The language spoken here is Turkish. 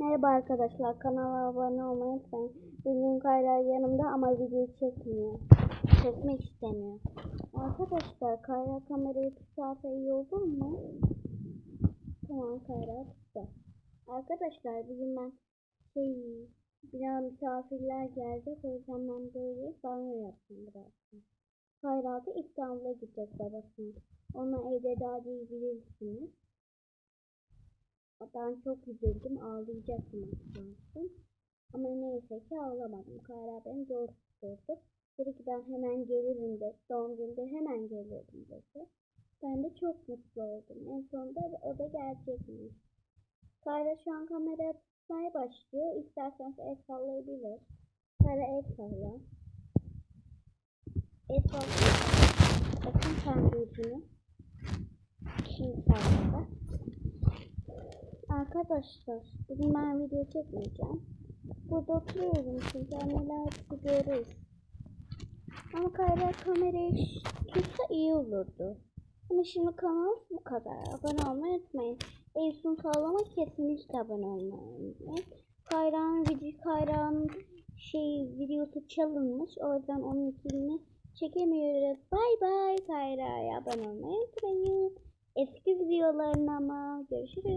Merhaba arkadaşlar kanala abone olmayı unutmayın. Bugün Kayra yanımda ama video çekmiyor. Çekmek istemiyor. Arkadaşlar Kayra kamerayı tutarsa iyi olur mu? Tamam Kayra tuttu. Arkadaşlar bugün ben şey biraz misafirler gelecek o yüzden ben böyle banyo yaptım birazdan. Kayra da İstanbul'a gidecek babasına. Onu evde daha iyi bilirsiniz. Ben çok üzüldüm. Ağlayacaktım açıkçası. Ama neyse ki ağlamadım. Kayra beni zor tutturdu. Dedi ki ben hemen gelirim dedi. Doğum günde hemen gelirim dedi. Ben de çok mutlu oldum. En sonunda o da gelecekmiş. Kayra şu an kameraya tutmaya başlıyor. İsterseniz el sallayabilir. Kayra el salla. El salla. Bakın kendi yüzünü. Şimdi salladı. Arkadaşlar bugün ben video çekmeyeceğim. Burada oturuyorum çünkü anneler hepsi görür. Ama kayra kamerayı tutsa iyi olurdu. Ama şimdi kanal bu kadar. Abone olmayı unutmayın. Eysun sağlama kesinlikle abone olmayı unutmayın. Kayra'nın video Kayra'nın şey videosu çalınmış. O yüzden onun filmini çekemiyoruz. Bay bay Kayra'ya abone olmayı unutmayın. Eski videolarına ama görüşürüz.